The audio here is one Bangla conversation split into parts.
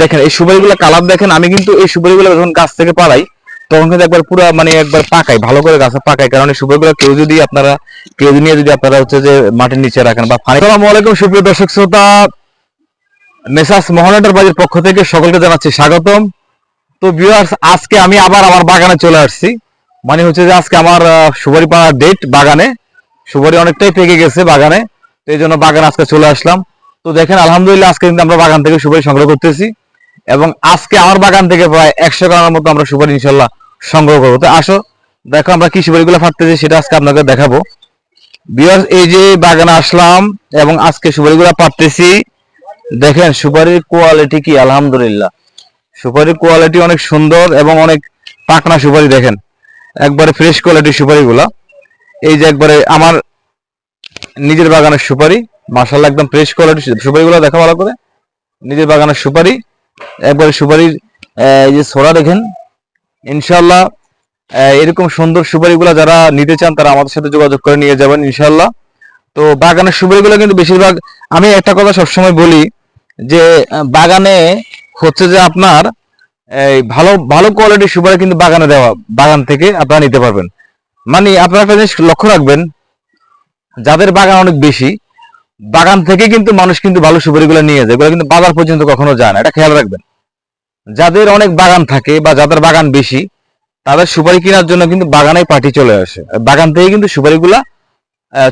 দেখেন, এই সুপারিগুলো কালার দেখেন, আমি কিন্তু এই সুপারিগুলো যখন গাছ থেকে পাড়াই, তখন কিন্তু একবার পুরো মানে একবার পাকাই, ভালো করে গাছে পাকাই, কারণ এই সুপারিগুলো কেউ যদি আপনারা, কেউ নিয়ে যদি আপনারা হচ্ছে যে মাটির নিচে রাখেন বা আসসালামু আলাইকুম, সুপ্রিয় দর্শক শ্রোতা। মেসাস মোহনাটার বাড়ির পক্ষ থেকে সকলকে জানাচ্ছি স্বাগতম। তো ভিউয়ার্স আজকে আমি আবার আমার বাগানে চলে আসছি। মানে হচ্ছে যে আজকে আমার সুপারি পাড়ার ডেট বাগানে। সুপারি অনেকটাই পেকে গেছে বাগানে। তো এই জন্য বাগান আজকে চলে আসলাম। তো দেখেন, আলহামদুলিল্লাহ আজকে কিন্তু আমরা বাগান থেকে সুপারি সংগ্রহ করতেছি এবং আজকে আমার বাগান থেকে প্রায় একশো গ্রামের মতো আমরা সুপারি ইনশাল্লাহ সংগ্রহ করব। তো আসো, দেখো আমরা কি সুপারিগুলো ফাটতেছি, সেটা আজকে আপনাকে দেখাবো। ভিউয়ার্স এই যে বাগানে আসলাম এবং আজকে সুপারিগুলো পারতেছি। দেখেন, সুপারির কোয়ালিটি কি, আলহামদুলিল্লাহ। সুপারির কোয়ালিটি অনেক সুন্দর এবং অনেক পাকনা সুপারি, দেখেন। একবারে ফ্রেশ কোয়ালিটির সুপারিগুলা। এই যে একবারে আমার নিজের বাগানের সুপারি। মার্শাল্লাহ একদম ফ্রেশ কোয়ালিটির সুপারিগুলো দেখা ভালো করে। নিজের বাগানের সুপারি। একবারে সুপারির এই যে ছোড়া দেখেন। ইনশাল্লাহ এরকম সুন্দর সুপারিগুলো যারা নিতে চান, তারা আমাদের সাথে যোগাযোগ করে নিয়ে যাবেন ইনশাল্লাহ তো বাগানের সুপারিগুলো কিন্তু বেশিরভাগ, আমি একটা কথা সবসময় বলি যে বাগানে হচ্ছে যে আপনার, এই ভালো ভালো কোয়ালিটির সুপারি কিন্তু বাগানে দেওয়া, বাগান থেকে আপনারা নিতে পারবেন। মানে আপনারা একটা জিনিস লক্ষ্য রাখবেন, যাদের বাগান অনেক বেশি বাগান থেকে কিন্তু মানুষ কিন্তু ভালো সুপারিগুলো নিয়ে যায়, এগুলো কিন্তু বাজার পর্যন্ত কখনো যায় না, এটা খেয়াল রাখবেন। যাদের অনেক বাগান থাকে বা যাদের বাগান বেশি, তাদের সুপারি কেনার জন্য কিন্তু বাগানে পার্টি চলে আসে বাগান থেকে কিন্তু সুপারিগুলা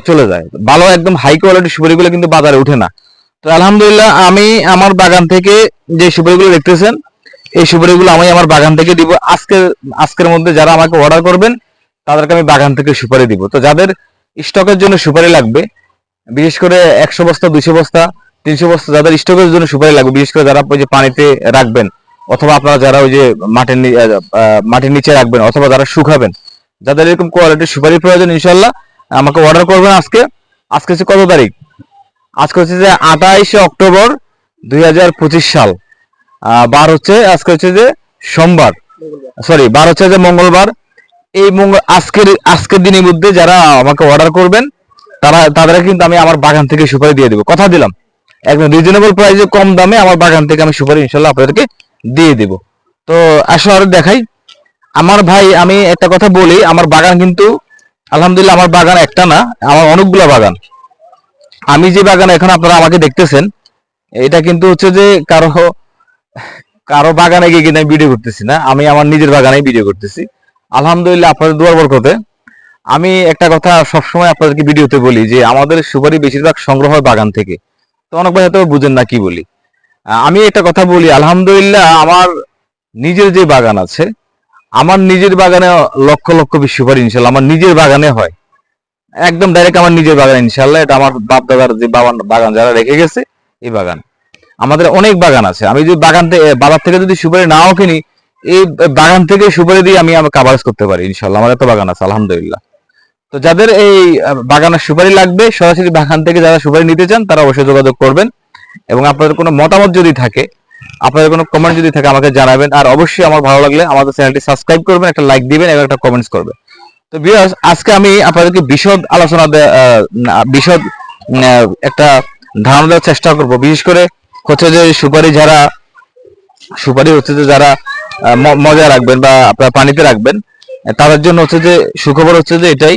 চলে যায়। ভালো একদম হাই কোয়ালিটির সুপারিগুলো কিন্তু বাজারে উঠে না। তো আলহামদুলিল্লাহ আমি আমার বাগান থেকে যে সুপারিগুলো দেখতেছেন, এই সুপারিগুলো আমি আমার বাগান থেকে দিব। আজকে, আজকের মধ্যে যারা আমাকে অর্ডার করবেন, তাদেরকে আমি বাগান থেকে সুপারি দিব। তো যাদের স্টকের জন্য সুপারি লাগবে বিশেষ করে একশো বস্তা, দুইশো বস্তা, তিনশো বস্তা যাদের স্টকের জন্য সুপারি লাগবে, বিশেষ করে যারা ওই যে পানিতে রাখবেন, অথবা আপনারা যারা ওই যে মাটির মাটির নিচে রাখবেন, অথবা যারা শুকাবেন, যাদের এরকম কোয়ালিটির সুপারি প্রয়োজন ইনশাল্লাহ আমাকে অর্ডার করবেন আজকে। আজকে হচ্ছে কত তারিখ? আজকে হচ্ছে যে আঠাইশে অক্টোবর দুই হাজার পঁচিশ সাল। বার হচ্ছে, আজকে হচ্ছে যে সোমবার। সরি বার হচ্ছে যে মঙ্গলবার। এই মঙ্গল আজকের আজকের দিনের মধ্যে যারা আমাকে অর্ডার করবেন তারা তাদের কিন্তু আমি আমার বাগান থেকে সুপারি দিয়ে দেবো। কথা দিলাম। একদম রিজনেবল প্রাইসে কম দামে আমার বাগান থেকে আমি সুপারি ইনশাল্লাহ আপনাদেরকে দিয়ে দেব। তো আসো আর দেখাই। আমার ভাই, আমি একটা কথা বলি, আমার বাগান কিন্তু আলহামদুলিল্লাহ আমার বাগান একটা না, আমার অনেকগুলো বাগান। আমি যে বাগান এখন আপনারা আমাকে দেখতেছেন, এটা কিন্তু হচ্ছে যে কারও কারও বাগানে গিয়ে কিন্তু আমি ভিডিও করতেছি না, আমি আমার নিজের বাগানে ভিডিও করতেছি। আলহামদুলিল্লাহ আপনাদের দুয়ার বরকতে আমি একটা কথা সবসময় আপনাদেরকে ভিডিওতে বলি যে আমাদের সুপারি বেশিরভাগ সংগ্রহ হয় বাগান থেকে। তো অনেক ভাই হয়তো বুঝেন না কি বলি। আমি একটা কথা বলি, আলহামদুলিল্লাহ আমার নিজের যে বাগান আছে, আমার নিজের বাগানে লক্ষ লক্ষ পিস সুপারি ইনশাল্লাহ আমার নিজের বাগানে হয়। একদম ডাইরেক্ট আমার নিজের বাগান ইনশাল্লাহ, এটা আমার বাপ দাদার যে বাগান বাগান যারা রেখে গেছে, এই বাগান। আমাদের অনেক বাগান আছে। আমি যদি বাগান থেকে বাজার থেকে যদি সুপারি নাও কিনি, এই বাগান থেকে সুপারি দিয়ে আমি আমার কাভারেজ করতে পারি ইনশাল্লাহ। আমার এত বাগান আছে, আলহামদুলিল্লাহ। তো যাদের এই বাগানের সুপারি লাগবে, সরাসরি বাগান থেকে যারা সুপারি নিতে চান, তারা অবশ্যই যোগাযোগ করবেন। এবং আপনাদের কোনো মতামত যদি থাকে, আপনাদের কোনো কমেন্ট যদি থাকে, আমাকে জানাবেন। আর অবশ্যই আমার ভালো লাগলে আমাদের চ্যানেলটি সাবস্ক্রাইব করবেন, একটা লাইক দিবেন, এবং একটা কমেন্টস করবেন। তো বিয়াস আজকে আমি আপনাদেরকে বিশদ আলোচনা বিশদ একটা ধারণা দেওয়ার চেষ্টা করব। বিশেষ করে হচ্ছে যে সুপারি যারা, সুপারি হচ্ছে যে যারা মজা রাখবেন বা আপনারা পানিতে রাখবেন, তাদের জন্য হচ্ছে যে সুখবর হচ্ছে যে এটাই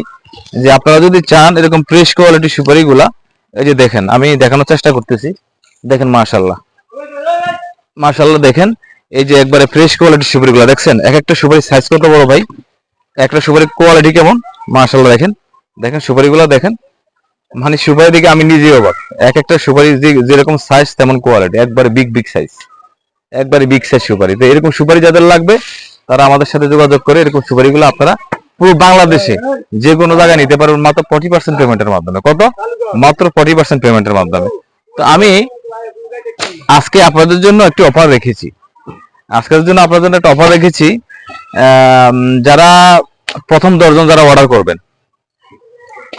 যে আপনারা যদি চান এরকম ফ্রেশ কোয়ালিটি সুপারিগুলা এই যে দেখেন, আমি দেখানোর চেষ্টা করতেছি। দেখেন মাশাল্লাহ মাশাল্লাহ দেখেন, এই যে একবারে ফ্রেশ কোয়ালিটির সুপারিগুলো দেখছেন? এক একটা সুপারি সাইজ কত বড় ভাই? একটা সুপারির কোয়ালিটি কেমন? মাশাল্লাহ দেখেন। দেখেন সুপারিগুলো দেখেন। মানে সুপারি দিকে আমি নিজেই অবাক। এক একটা সুপারি যেরকম সাইজ তেমন কোয়ালিটি একবারে বিগ বিগ সাইজ একবারে বিগ সাইজ সুপারি। তো এরকম সুপারি যাদের লাগবে, তারা আমাদের সাথে যোগাযোগ করে এরকম সুপারিগুলো আপনারা পুরো বাংলাদেশে যে কোনো জায়গায় নিতে পারবেন মাত্র ফর্টি পার্সেন্ট পেমেন্টের মাধ্যমে। কত? মাত্র ফর্টি পার্সেন্ট পেমেন্টের মাধ্যমে। তো আমি আজকে আপনাদের জন্য একটি অফার রেখেছি। আজকের জন্য আপনাদের জন্য একটা অফার রেখেছি। যারা প্রথম দশজন যারা অর্ডার করবেন।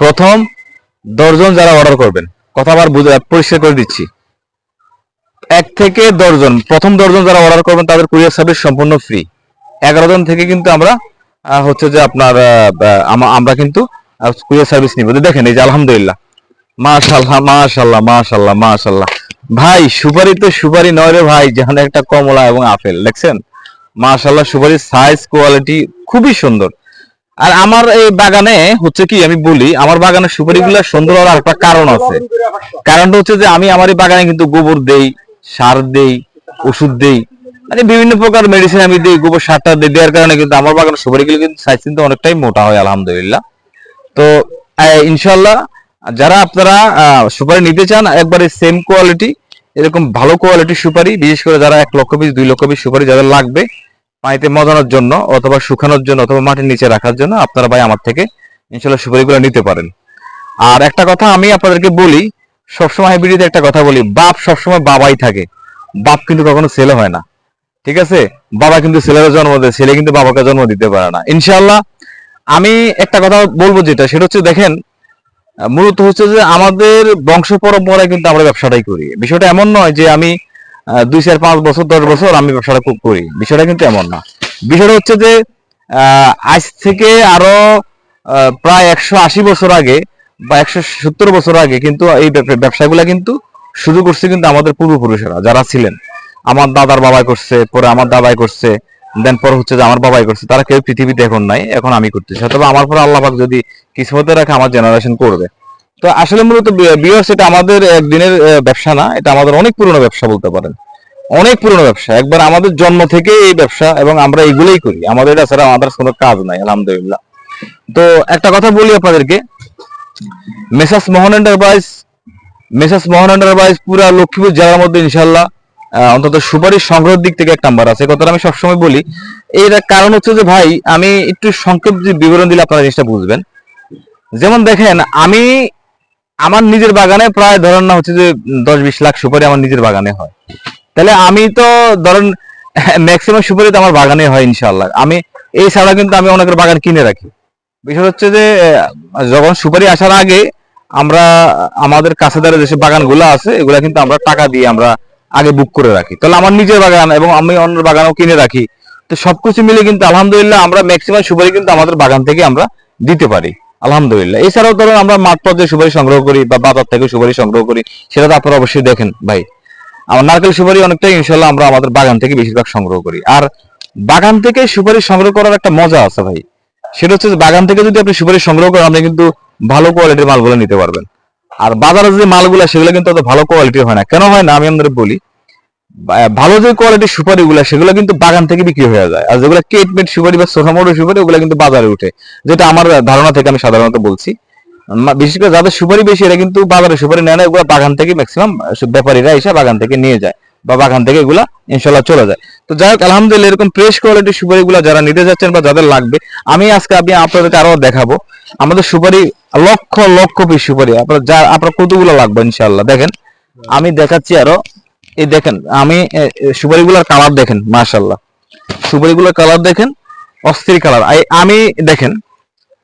প্রথম দশজন যারা অর্ডার করবেন। কথা আবার বুঝে, পরিষ্কার করে দিচ্ছি। এক থেকে দশজন, প্রথম দশজন যারা অর্ডার করবেন, তাদের কুরিয়ার সার্ভিস সম্পূর্ণ ফ্রি এগারো জন থেকে কিন্তু আমরা হচ্ছে যে আপনার আমরা কিন্তু কুরিয়ার সার্ভিস নিব। দেখেন, এই যে আলহামদুলিল্লাহ। মাশাল্লাহ মাশাল্লাহ মাশাল্লাহ মাশাল্লাহ ভাই, সুপারি তো সুপারি নয় রে ভাই, যেখানে একটা কমলা এবং আপেল, দেখছেন? মাশাল্লাহ সুপারির সাইজ কোয়ালিটি খুবই সুন্দর। আর আমার এই বাগানে হচ্ছে কি, আমি বলি, আমার বাগানে সুপারি গুলা সুন্দর হওয়ার একটা কারণ আছে। কারণটা হচ্ছে যে, আমি আমার এই বাগানে কিন্তু গোবর দেই, সার দেই, ওষুধ দেই মানে বিভিন্ন প্রকার মেডিসিন আমি দিই, গোবর সারটা দেওয়ার কারণে কিন্তু আমার বাগানের সুপারিগুলো কিন্তু সাইজ কিন্তু অনেকটাই মোটা হয়, আলহামদুলিল্লাহ। তো ইনশাল্লাহ যারা আপনারা সুপারি নিতে চান, একবারে সেম কোয়ালিটি এরকম ভালো কোয়ালিটি সুপারি, বিশেষ করে যারা এক লক্ষ পিস, দুই লক্ষ পিস সুপারি যাদের লাগবে পানিতে মজানোর জন্য অথবা শুকানোর জন্য অথবা মাটির নিচে রাখার জন্য, আপনারা ভাই আমার থেকে ইনশাল্লাহ সুপারিগুলো নিতে পারেন। আর একটা কথা আমি আপনাদেরকে বলি, সবসময় হাইব্রিডে একটা কথা বলি, বাপ সবসময় বাবাই থাকে। বাপ কিন্তু কখনো ছেলে হয় না। ঠিক আছে? বাবা কিন্তু ছেলেরা জন্ম দেয়, ছেলে কিন্তু বাবাকে জন্ম দিতে পারে না। ইনশাল্লাহ আমি একটা কথা বলব যেটা, সেটা হচ্ছে দেখেন, মূলত হচ্ছে যে আমাদের বংশ পরম্পরায় কিন্তু আমরা ব্যবসাটাই করি। বিষয়টা এমন নয় যে আমি দুই চার পাঁচ বছর, দশ বছর আমি ব্যবসাটা করি। বিষয়টা কিন্তু এমন না। বিষয়টা হচ্ছে যে আজ থেকে আরও প্রায় একশো আশি বছর আগে বা একশো সত্তর বছর আগে কিন্তু এই ব্যব- ব্যবসাগুলা কিন্তু শুরু করছে কিন্তু আমাদের পূর্বপুরুষেরা, যারা ছিলেন। আমার দাদার বাবাই করছে, পরে আমার দাদাই করছে দেন পর হচ্ছে যে আমার বাবাই করছে, তারা কেউ পৃথিবীতে এখন নাই, এখন আমি করতেছি। তবে আমার পরে আল্লাহ পাক যদি কিসমতে রাখে, আমার জেনারেশন করবে। তো আসলে মূলত বিয়ার্স এটা আমাদের একদিনের ব্যবসা না, এটা আমাদের অনেক পুরনো ব্যবসা বলতে পারেন। অনেক পুরনো ব্যবসা। একবার আমাদের জন্ম থেকে এই ব্যবসা, এবং আমরা এগুলোই করি। আমাদের এটা ছাড়া আমাদের কোনো কাজ নাই, আলহামদুলিল্লাহ। তো একটা কথা বলি আপনাদেরকে। Messrs Mohan enterprise Messrs Mohan enterprise পুরা লক্ষ্মীপুর জেলার মধ্যে ইনশাল্লাহ অন্তত সুপারিশ সংগ্রহের দিক থেকে এক নাম্বার আছে। কথাটা আমি সবসময় বলি। এর কারণ হচ্ছে যে, ভাই, আমি একটু সংক্ষেপ বিবরণ দিলে আপনারা জিনিসটা বুঝবেন। যেমন দেখেন, আমি আমার নিজের বাগানে প্রায় ধরেন না হচ্ছে যে দশ বিশ লাখ সুপারি আমার নিজের বাগানে হয়। তাহলে আমি তো ধরেন ম্যাক্সিমাম সুপারি তো আমার বাগানে হয় ইনশাল্লাহ আমি এই ছাড়া কিন্তু আমি অনেকের বাগান কিনে রাখি। বিষয় হচ্ছে যে যখন সুপারি আসার আগে আমরা আমাদের কাছে দ্বারা যেসব বাগানগুলো আছে, এগুলা কিন্তু আমরা টাকা দিয়ে আমরা আগে বুক করে রাখি। তাহলে আমার নিজের বাগান এবং আমি অন্যের বাগানও কিনে রাখি। তো সবকিছু মিলে কিন্তু আলহামদুলিল্লাহ আমরা ম্যাক্সিমাম সুপারি কিন্তু আমাদের বাগান থেকে আমরা দিতে পারি। আলহামদুলিল্লাহ। এছাড়াও ধরুন আমরা মাঠ পর্যায়ে সুপারি সংগ্রহ করি বা বাজার থেকে সুপারি সংগ্রহ করি, সেটা তো আপনারা অবশ্যই দেখেন ভাই। আমার নারকেল সুপারি অনেকটাই ইনশাল্লাহ আমরা আমাদের বাগান থেকে বেশিরভাগ সংগ্রহ করি। আর বাগান থেকে সুপারি সংগ্রহ করার একটা মজা আছে ভাই। সেটা হচ্ছে বাগান থেকে যদি আপনি সুপারি সংগ্রহ করেন, আপনি কিন্তু ভালো কোয়ালিটির মালগুলো নিতে পারবেন। আর বাজারে যে মালগুলো, সেগুলো কিন্তু অত ভালো কোয়ালিটি হয় না। কেন হয় না? আমি আপনাদের বলি ভালো যে কোয়ালিটির সুপারি গুলা সেগুলো কিন্তু বাগান থেকে বিক্রি হয়ে যায়। আর যেগুলো কেটমেট সুপারি বা সোনামোটো সুপারি, ওগুলো কিন্তু বাজারে উঠে। যেটা আমার ধারণা থেকে আমি সাধারণত বলছি। বিশেষ করে যাদের সুপারি বেশি, এরা কিন্তু বাজারে সুপারি নেয় না ওগুলো বাগান থেকে ম্যাক্সিমাম ব্যাপারীরা এসে বাগান থেকে নিয়ে যায়। বা বাগান থেকে এগুলা ইনশাল্লাহ চলে যায়। তো যাই হোক আলহামদুলিল্লাহ এরকম ফ্রেশ কোয়ালিটির সুপারি গুলা যারা নিতে যাচ্ছেন বা যাদের লাগবে, আমি আজকে আমি আপনাদেরকে আরও দেখাবো। আমাদের সুপারি লক্ষ লক্ষ পিস সুপারি। আপনার যা, আপনার কতগুলো লাগবে ইনশাল্লাহ দেখেন, আমি দেখাচ্ছি আরও। এই দেখেন, আমি সুপারি গুলার কালার দেখেন মাশাল্লাহ সুপারি গুলার কালার দেখেন, অস্থির কালার আমি দেখেন,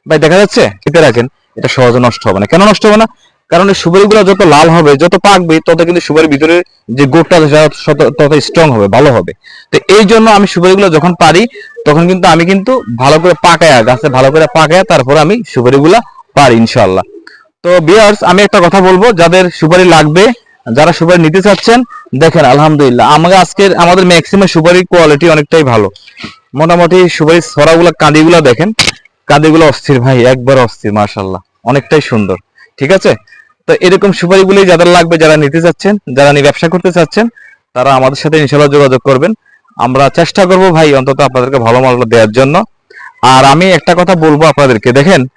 ভাই দেখা যাচ্ছে? কেটে রাখেন। এটা সহজে নষ্ট হবে না। কেন নষ্ট হবে না? কারণ এই সুপারি গুলো যত লাল হবে, যত পাকবে, তত কিন্তু সুপারির ভিতরে যে গোটটা তত- স্ট্রং হবে, ভালো হবে। তো এই জন্য আমি সুপারি গুলো যখন পারি, তখন কিন্তু আমি কিন্তু ভালো করে পাকায়া, গাছে ভালো করে পাকায়া তারপরে আমি সুপারি গুলা পারি ইনশাল্লাহ তো বিয়ার্স আমি একটা কথা বলব, যাদের সুপারি লাগবে, যারা সুপারি নিতে চাচ্ছেন, দেখেন, আলহামদুলিল্লাহ আমাকে আজকের, আমাদের ম্যাক্সিমাম সুপারির কোয়ালিটি অনেকটাই ভালো। মোটামুটি সুপারির ছড়াগুলা, কাঁদিগুলা দেখেন, কাঁদিগুলো অস্থির ভাই একবার অস্থির মাশাল্লাহ অনেকটাই সুন্দর, ঠিক আছে? তো এরকম সুপারিগুলি যাদের লাগবে, যারা নিতে চাচ্ছেন, যারা নিয়ে ব্যবসা করতে চাচ্ছেন, তারা আমাদের সাথে ইনশাল্লাহ যোগাযোগ করবেন। আমরা চেষ্টা করব ভাই অন্তত আপনাদেরকে ভালো মালটা দেওয়ার জন্য। আর আমি একটা কথা বলব আপনাদেরকে, দেখেন,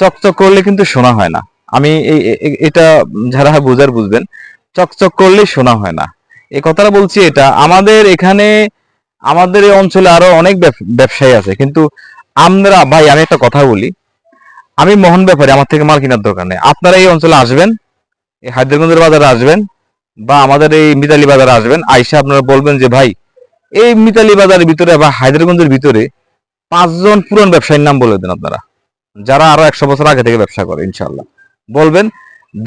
চকচক করলে কিন্তু শোনা হয় না। আমি এ- এ- এটা যারা বুঝার বুঝবেন, চকচক করলে শোনা হয় না। এই কথাটা বলছি এটা, আমাদের এখানে, আমাদের এই অঞ্চলে আরও অনেক ব্যব- ব্যবসায়ী আছে, কিন্তু আমরা, ভাই আমি একটা কথা বলি আমি মোহন ব্যাপারে, আমার থেকে মাল কেনার দরকার নেই। আপনারা এই অঞ্চলে আসবেন, এই হায়দ্রাবাদের বাজারে আসবেন বা আমাদের এই মিতালি বাজারে আসবেন, আইসা আপনারা বলবেন যে, ভাই, এই মিতালি বাজারের ভিতরে বা হায়দ্রাবাদের ভিতরে পাঁচজন পুরান ব্যবসায়ীর নাম বলে দেন আপনারা, যারা আরও একশো বছর আগে থেকে ব্যবসা করে ইনশাল্লাহ বলবেন,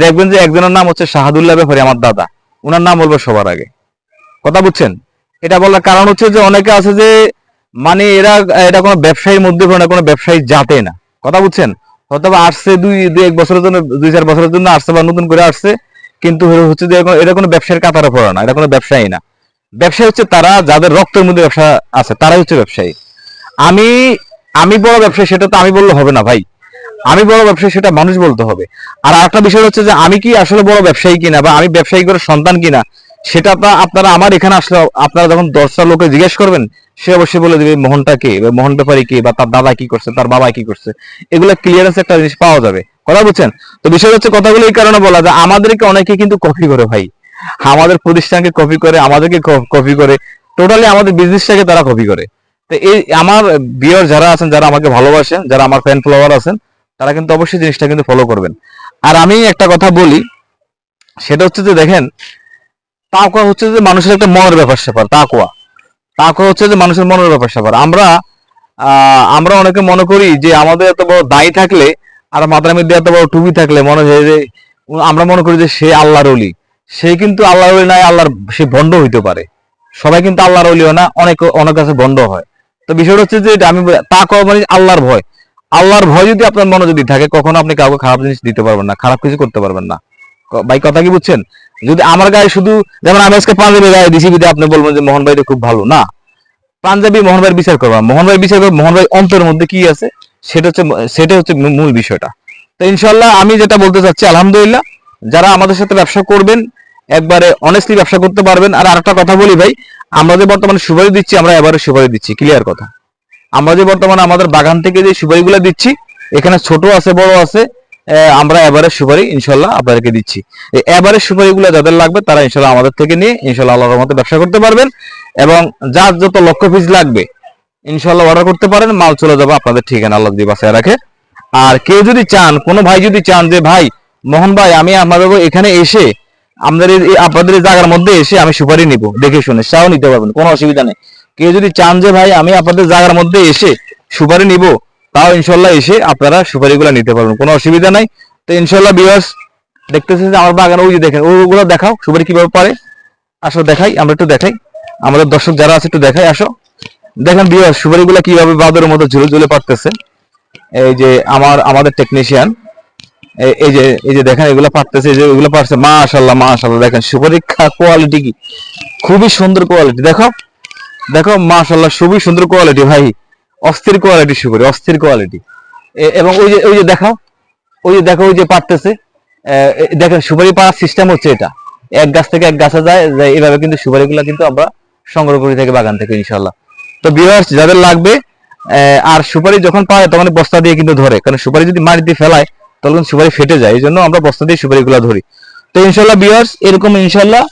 দেখবেন যে একজনের নাম হচ্ছে শাহাদুল্লাহ ব্যাপারী, আমার দাদা। ওনার নাম বলব সবার আগে। কথা বুঝছেন? এটা বলার কারণ হচ্ছে যে, অনেকে আছে যে মানে এরা এটা কোনো ব্যবসায়ীর মধ্যে পড়ে না, কোনো ব্যবসায়ী জাতে না। কথা বুঝছেন? হয়তো আসছে দুই দুই এক বছরের জন্য, দুই চার বছরের জন্য আসছে বা নতুন করে আসছে, কিন্তু হচ্ছে যে এটা কোনো ব্যবসার কাতারে পড়ে না, এটা কোনো ব্যবসায়ী না। ব্যবসায়ী হচ্ছে তারা, যাদের রক্তের মধ্যে ব্যবসা আছে, তারাই হচ্ছে ব্যবসায়ী। আমি আমি বড় ব্যবসায়ী, সেটা তো আমি বললে হবে না ভাই। আমি বড় ব্যবসায়ী, সেটা মানুষ বলতে হবে। আর আরেকটা বিষয় হচ্ছে যে আমি কি আসলে বড় ব্যবসায়ী কিনা, বা আমি ব্যবসায়ী করে সন্তান কিনা, সেটা তো আপনারা আমার এখানে আসলে, আপনারা যখন দশটা লোকে জিজ্ঞেস করবেন সে অবশ্যই বলে দিবে মোহনটা কে? বা মোহন ব্যাপারী কে? বা তার দাদা কি করছে? তার বাবা কি করছে? এগুলো ক্লিয়ারেন্স একটা জিনিস পাওয়া যাবে। কথা বুঝছেন? তো বিষয় হচ্ছে কথাগুলো এই কারণে বলা যে আমাদেরকে অনেকে কিন্তু কপি করে ভাই। আমাদের প্রতিষ্ঠানকে কপি করে, আমাদেরকে কপি করে টোটালি আমাদের বিজনেসটাকে তারা কপি করে। তো এই আমার বিয়ার যারা আছেন, যারা আমাকে ভালোবাসেন, যারা আমার ফ্যান ফলোয়ার আছেন, তারা কিন্তু অবশ্যই জিনিসটা কিন্তু ফলো করবেন। আর আমি একটা কথা বলি, সেটা হচ্ছে যে দেখেন, তাকওয়া হচ্ছে যে মানুষের একটা মনের ব্যাপার স্যাপার তাকওয়া। তাকওয়া হচ্ছে যে মানুষের মনের ব্যাপার স্যাপার। আমরা আমরা অনেকে মনে করি যে আমাদের এত বড় দায়ী থাকলে আর মাথার মধ্যে এত বড় টুপি থাকলে মনে হয় যে আমরা মনে করি যে সে আল্লাহর অলি সে কিন্তু আল্লাহর অলি নাই আল্লাহর, সে ভণ্ড হইতে পারে। সবাই কিন্তু আল্লাহর অলিও না, অনেক অনেক কাছে ভণ্ড হয়। তো বিষয়টা হচ্ছে যে আমি তা মানে আল্লাহর ভয়। আল্লাহর ভয় যদি আপনার মনে যদি থাকে, কখনো আপনি কাউকে খারাপ জিনিস দিতে পারবেন না, খারাপ কিছু করতে পারবেন না। ভাই, কথা কি বুঝছেন? যদি আমার গায়ে শুধু, যেমন আমি আজকে পাঞ্জাবি গায়ে দিছি বিদে আপনি বলবেন যে মোহন ভাইটা খুব ভালো, না। পাঞ্জাবি মোহন ভাইয়ের বিচার করবা। মোহন ভাই বিচার করব, মোহন ভাই অন্তরের মধ্যে কি আছে? সেটা হচ্ছে সেটা হচ্ছে মূল বিষয়টা। তো ইনশাল্লাহ আমি যেটা বলতে চাচ্ছি, আলহামদুলিল্লাহ, যারা আমাদের সাথে ব্যবসা করবেন, একবারে অনেস্টলি ব্যবসা করতে পারবেন। আর আরেকটা কথা বলি ভাই, আমরা যে বর্তমানে সুপারি দিচ্ছি, আমরা এবারে সুপারি দিচ্ছি ক্লিয়ার কথা। আমরা যে বর্তমানে আমাদের বাগান থেকে যে সুপারিগুলো দিচ্ছি, এখানে ছোট আছে, বড় আছে আমরা এবারে সুপারি, ইনশাল্লাহ, আপনাদেরকে দিচ্ছি। এই এবারে সুপারিগুলো যাদের লাগবে, তারা ইনশাল্লাহ আমাদের থেকে নিয়ে, ইনশাল্লাহ আল্লাহর মতো ব্যবসা করতে পারবেন। এবং যার যত লক্ষ পিস লাগবে, ইনশাল্লাহ অর্ডার করতে পারেন, মাল চলে যাবে আপনাদের ঠিকানা আল্লাহ যদি বাসায় রাখে। আর কেউ যদি চান, কোনো ভাই যদি চান যে, ভাই, মোহন ভাই, আমি আপনাদের এখানে এসে আপনাদের এই জায়গার মধ্যে এসে আমি সুপারি নিব, দেখে শুনে সেটাও নিতে পারবেন, কোনো অসুবিধা নেই। কেউ যদি চান যে, ভাই, আমি আপনাদের জায়গার মধ্যে এসে সুপারি নিব তাও ইনশাল্লাহ এসে আপনারা সুপারিগুলো নিতে পারবেন। কোনো অসুবিধা নাই। তো ইনশাল্লাহ বিয়ার্স দেখতেছেন যে আমার বাগানে, ওই যে দেখেন, ওগুলো দেখাও, সুপারি কীভাবে পারে। আসো, দেখাই, আমরা একটু দেখাই। আমাদের দর্শক যারা আছে, একটু দেখাই, আসো। দেখেন বিয়ার সুপারিগুলো কীভাবে বাদরের মতো ঝুলে ঝুলে পারতেছে। এই যে আমার, আমাদের টেকনিশিয়ান এই যে এই যে দেখেন, এগুলো পারতেছে যে এগুলো পারছে। মাশাল্লাহ মাশাল্লাহ, দেখেন সুপারি কোয়ালিটি কি। খুবই সুন্দর কোয়ালিটি দেখো। দেখো, মাশাল্লাহ, খুবই সুন্দর কোয়ালিটি ভাই। অস্থির কোয়ালিটি সুপারি, অস্থির কোয়ালিটি এবং ওই যে ওই যে দেখো ওই যে দেখো, ওই যে পারতেছে দেখেন, সুপারি পাওয়ার সিস্টেম হচ্ছে এটা। এক গাছ থেকে এক গাছে যায় যে এইভাবে কিন্তু সুপারিগুলো কিন্তু আমরা সংগ্রহ করি থেকে বাগান থেকে ইনশাল্লাহ তো ভিউয়ার্স যাদের লাগবে আর সুপারি যখন পায় তখন বস্তা দিয়ে কিন্তু ধরে। কারণ সুপারি যদি মাটিতে ফেলায় তখন সুপারি ফেটে যায়। এই জন্য আমরা বস্তা দিয়ে সুপারিগুলো ধরি। তো ইনশাল্লাহ ভিউয়ার্স এরকম ইনশাল্লাহ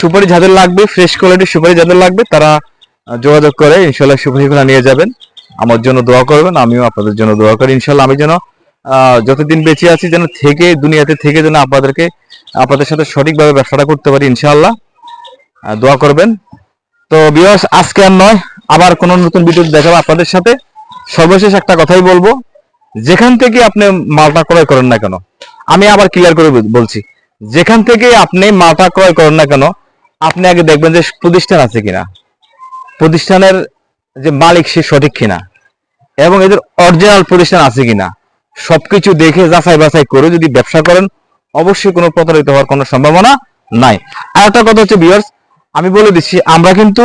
সুপারি যাদের লাগবে ফ্রেশ কোয়ালিটির সুপারি যাদের লাগবে, তারা যোগাযোগ করে ইনশাল্লাহ সুপারিগুলো নিয়ে যাবেন। আমার জন্য দোয়া করবেন, আমিও আপনাদের জন্য দোয়া করি। ইনশাল্লাহ আমি যেন যতদিন বেঁচে আছি, যেন থেকে, দুনিয়াতে থেকে যেন আপনাদেরকে, আপনাদের সাথে সঠিকভাবে ব্যবসাটা করতে পারি ইনশাল্লাহ দোয়া করবেন। তো বিয়স আজকে আর নয়, আবার কোন নতুন ভিডিও দেখাবো আপনাদের সাথে। সর্বশেষ একটা কথাই বলব, যেখান থেকে আপনি মালটা ক্রয় করেন না কেন, আমি আবার ক্লিয়ার করে বলছি, যেখান থেকে আপনি মালটা ক্রয় করেন না কেন, আপনি আগে দেখবেন যে প্রতিষ্ঠান আছে কিনা। প্রতিষ্ঠানের যে মালিক সে সঠিক কিনা? এবং এদের অরিজিনাল প্রতিষ্ঠান আছে কিনা? সবকিছু দেখে যাচাই বাছাই করে যদি ব্যবসা করেন, অবশ্যই কোনো প্রতারিত হওয়ার কোনো সম্ভাবনা নাই। আর একটা কথা হচ্ছে বিয়ার্স আমি বলে দিচ্ছি, আমরা কিন্তু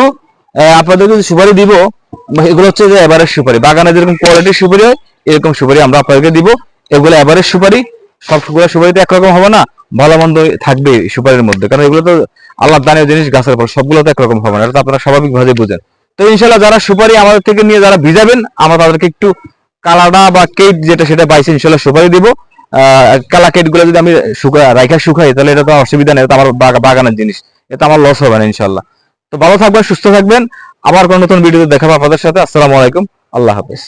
আপনাদের যদি সুপারি দিব, এগুলো হচ্ছে যে এভারেজ সুপারি। বাগানে যেরকম কোয়ালিটির সুপারি হয়, এরকম সুপারি আমরা আপনাদেরকে দিব। এগুলো এভারেজ সুপারি, সবগুলো সুপারি তো একরকম হবে না ভালো মন্দ থাকবে সুপারির মধ্যে। কারণ এগুলো তো আল্লাহ দানের জিনিস, গাছের ফল সবগুলো তো একরকম হবে না। এটা তো আপনারা স্বাভাবিকভাবে বুঝেন। তো ইনশাল্লাহ যারা সুপারি আমাদের থেকে নিয়ে যারা ভিজাবেন, আমরা তাদেরকে একটু কালাডা বা কেট যেটা সেটা বাইসে ইনশাল্লাহ সুপারি দিব। কালা কেটগুলো যদি আমি শুকা রাইখা শুকাই, তাহলে এটা তো অসুবিধা নেই, এটা আমার বাগা- বাগানের জিনিস। এটা আমার লস হবে না ইনশাল্লাহ তো ভালো থাকবেন, সুস্থ থাকবেন। আবার কোনো নতুন ভিডিওতে দেখাবো আপনাদের সাথে। আসসালামু আলাইকুম। আল্লাহ হাফেজ।